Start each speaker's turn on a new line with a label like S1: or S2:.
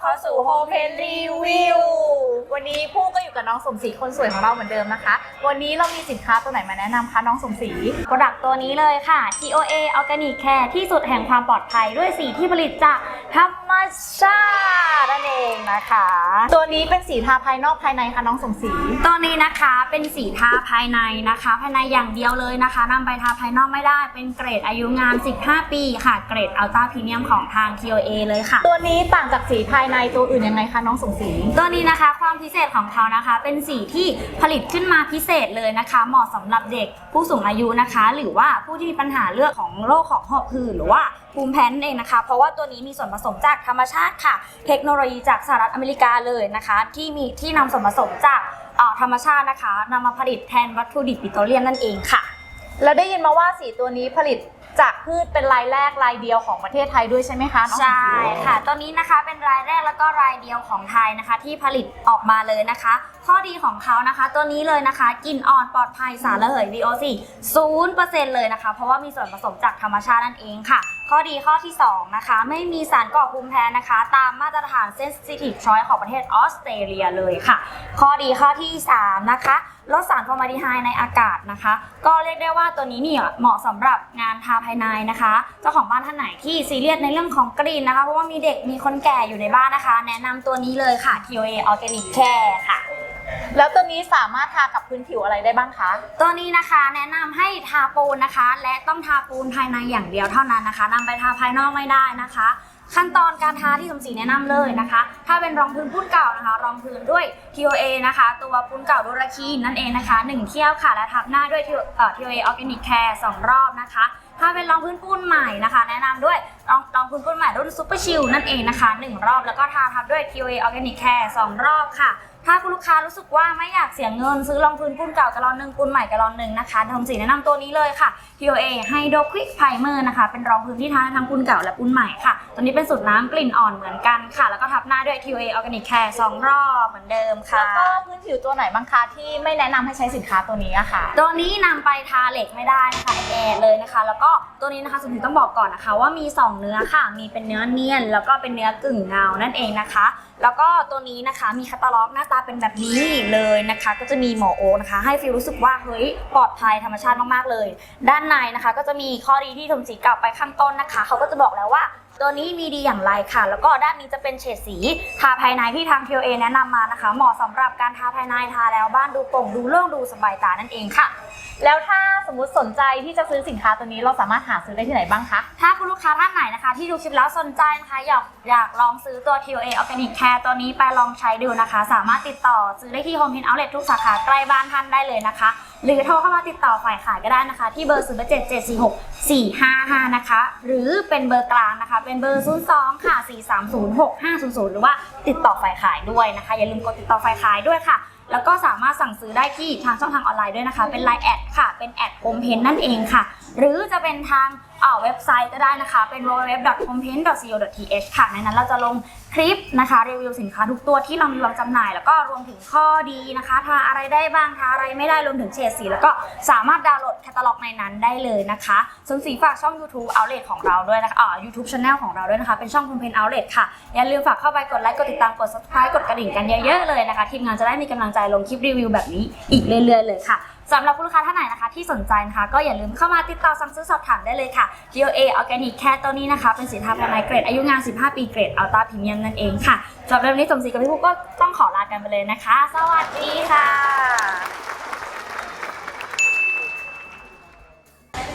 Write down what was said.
S1: เข้าสู่โฮมเพนรีวิววันนี้ผู้ก็อยู่กับน้องสมศรีคนสวยของเราเหมือนเดิมนะคะ วันนี้เรามีสินค้าตัวไหนมาแนะนำคะน้องสมศรี
S2: โปรดักต์ตัวนี้เลยค่ะ TOA Organic Care ที่สุดแห่งความปลอดภัยด้วยสีที่ผลิตจาก
S1: ธรรมชาตินั่นเองนะคะ ตัวนี้เป็นสีทาภายนอกภายในค่ะน้องสมศรี
S2: ตัวนี้นะคะเป็นสีทาภายในนะคะ ภายในอย่างเดียวเลยนะคะนำไปทาภายนอกไม่ได้ เป็นเกรดอายุงาม15 ปีค่ะ เกรดอัลต้าพรีเมียมของทาง TOA เลยค่ะ
S1: ตัวนี้ต่างจากสีภายในตัวอื่นยังไงคะน้องสมศรี
S2: ตัวนี้นะคะความพิเศษของเขานะคะ เป็นสีที่ผลิตขึ้นมาพิเศษเลยนะคะ เหมาะสำหรับเด็กผู้สูงอายุนะคะ หรือว่าผู้ที่มีปัญหาเรื่องของโรคของหอบหืดหรือว่าภูมิแพ้นั่นเองนะคะ เพราะว่าตัวนี้มีส่วนผสมจากธรรมชาติค่ะ เทคโนโลยีจากสหรัฐอเมริกาเลยนะคะ ที่มีที่นำส่วนผสมจากออธรรมชาตินะคะนำมาผลิตแทนวัตถุดิบปิโตรเลียมนั่นเองค่ะ
S1: เราได้ยินมาว่าสีตัวนี้ผลิต จากพืชเป็นรายแรกรายเดียวของประเทศไทยด้วยใช่ไหมคะน้องสมศรี
S2: ใช่ค่ะตัวนี้นะคะเป็นรายแรกแล้วก็รายเดียวของไทยนะคะ ที่ผลิตออกมาเลยนะคะ ข้อดีของเขานะคะ ตัวนี้เลยนะคะกลิ่นอ่อนปลอดภัยสารระเหย VOC 0%เลยนะคะ เพราะว่ามีส่วนผสมจากธรรมชาตินั่นเองค่ะ ข้อดีข้อที่ 2 นะคะ ไม่มีสารก่อภูมิแพ้นะคะ ตามมาตรฐาน Sensitive Choice ของประเทศออสเตรเลียเลยค่ะ ข้อดีข้อที่ 3 นะคะลดสารฟอร์มาลดีไฮด์ในอากาศนะคะ ก็เรียกได้ว่าตัวนี้เนี่ยเหมาะสำหรับงานทาภายในนะคะ เจ้าของบ้านท่านไหนที่ซีเรียสในเรื่องของกลิ่นนะคะ เพราะว่ามีเด็กมีคนแก่อยู่ในบ้านนะคะ แนะนำตัวนี้เลยค่ะ TOA Organic Care ค่ะ
S1: แล้วตัวนี้สามารถทากับพื้นผิวอะไรได้บ้างคะ
S2: ตัวนี้นะคะแนะนำให้ทาปูนนะคะ และต้องทาปูนภายในอย่างเดียวเท่านั้นนะคะนำไปทาภายนอกไม่ได้นะคะ ขั้นตอนการทาที่สมศรีแนะนำเลยนะคะ ถ้าเป็นรองพื้นปุ้นเก่านะคะ รองพื้นด้วย TOA นะคะ ตัวปุ้นเก่าโดราคีนนั่นเองนะคะ 1 เที่ยวค่ะและทับหน้าด้วย TOA Organic Care 2 รอบนะคะ ถ้าเป็นรองพื้นปูนใหม่นะคะ แนะนำด้วยรองรองพื้นปูนใหม่รุ่นซูเปอร์ชิลนั่นเองนะคะ 1 รอบแล้วก็ทาทับด้วย QA Organic Care 2 รอบค่ะถ้าคุณลูกค้ารู้สึกว่าไม่อยากเสียเงิน ซื้อรองพื้นปูนเก่ากะลอนหนึ่งปูนใหม่กะลอนหนึ่งนะคะทำสีแนะนำตัวนี้เลยค่ะ TOA Hydro Quick Primer นะคะ เป็นรองพื้นที่ทาได้ทั้งปูนเก่าและปูนใหม่ค่ะ ตัวนี้เป็นสูตรน้ำกลิ่นอ่อนเหมือนกันค่ะ แล้วก็ทับหน้าด้วย TOA Organic Care สองรอบเหมือนเดิมค่ะ
S1: แล้วก็พื้นผิวตัวไหนบ้างคะที่ไม่แนะนำให้ใช้สินค้าตัวนี้อะค่ะ
S2: ตัวนี้นำไปทาเหล็กไม่ได้นะคะแอร์เลยนะคะ แล้วก็ตัวนี้นะคะสุดที่ต้องบอกก่อนนะคะ ว่ามี 2 เนื้อค่ะ มีเป็นเนื้อเนียน แล้วก็เป็นเนื้อกึ่งเงานั่นเองนะคะ แล้วก็ตัวนี้นะคะมีคาตาล็อกหน้าตาเป็นแบบนี้เลยนะคะ ก็จะมีหมอโอนะคะ ให้ฟีลรู้สึกว่าเฮ้ยปลอดภัยธรรมชาติมากๆเลย ด้านในนะคะ ก็จะมีข้อดีที่ทมสีกล่าวไปข้างต้นนะคะ เขาก็จะบอกแล้วว่าตัวนี้มีดีอย่างไรค่ะ แล้วก็ด้านนี้จะเป็นเฉดสีทาภายในที่ทาง TOA แนะนำมานะคะ เหมาะสำหรับการทาภายในทาแล้วบ้านดูโปร่งดูโล่งดูสบายตานั่นเองค่ะ
S1: แล้วถ้าสมมุติสนใจที่จะซื้อสินค้าตัวนี้เราสามารถหาซื้อได้ที่ไหนบ้างคะ
S2: ถ้าคุณลูกค้าท่านไหนนะคะ ที่ดูคลิปแล้วสนใจนะคะอยากอยากลองซื้อตัว TOA Organic Care ตัวนี้ไปลองใช้ดูนะคะ สามารถติดต่อซื้อได้ที่ Home Pin Outlet ทุกสาขาใกล้บ้านท่านได้เลยนะคะ หรือโทรเข้ามาติดต่อฝ่ายขายก็ได้นะคะ ที่เบอร์ 0 7 7 4 6 4 5 5 นะคะ หรือเป็นเบอร์กลางนะคะ เป็นเบอร์ 02 ค่ะ 4 3 0 6 5 0 0 หรือว่าติดต่อฝ่ายขายด้วยนะคะ อย่าลืมกดติดต่อฝ่ายขายด้วยค่ะ แล้วก็สามารถสั่งซื้อได้ที่ทางช่องทางออนไลน์ด้วยนะคะ เป็น Line แอดค่ะ เป็นแอดโฮมเพนนั่นเองค่ะ หรือจะเป็นทางเว็บไซต์ก็ได้นะคะ เป็น www.homepaint.co.th ค่ะ ในนั้นเราจะลงคลิปนะคะ รีวิวสินค้าทุกตัวที่เรามีวางจำหน่าย แล้วก็รวมถึงข้อดีนะคะ ทาอะไรได้บ้าง ทาอะไรไม่ได้ รวมถึงเฉดสีแล้วก็สามารถดาวน์โหลดแคตตาล็อกในนั้นได้เลยนะคะส่วนสีฝากช่อง YouTube Outlet ของเราด้วยนะคะอ่า YouTube Channel ของเราด้วยนะคะ เป็นช่อง Homepaint Outlet ค่ะ อย่าลืมฝากเข้าไปกดไลค์ กดติดตาม กด subscribe กดกระดิ่งกันเยอะๆเลยนะคะ ทีมงานจะได้มีกำลังใจลงคลิปรีวิวแบบนี้อีกเรื่อยๆเลยค่ะสำหรับคุณลูกค้าท่านไหนนะคะ ที่สนใจนะคะก็อย่าลืมเข้ามาติดต่อสั่งซื้อสอบถามได้เลยค่ะ TOA Organic Care ตัวนี้นะคะ เป็นสินค้าภายในเกรดอายุงาน 15 ปีเกรดอัลตาพรีเมียมนั่นเองค่ะสำหรับเรื่องนี้สมศรีกับพี่ปุ๊กก็ต้องขอลากันไปเลยนะคะ สวัสดีค่ะ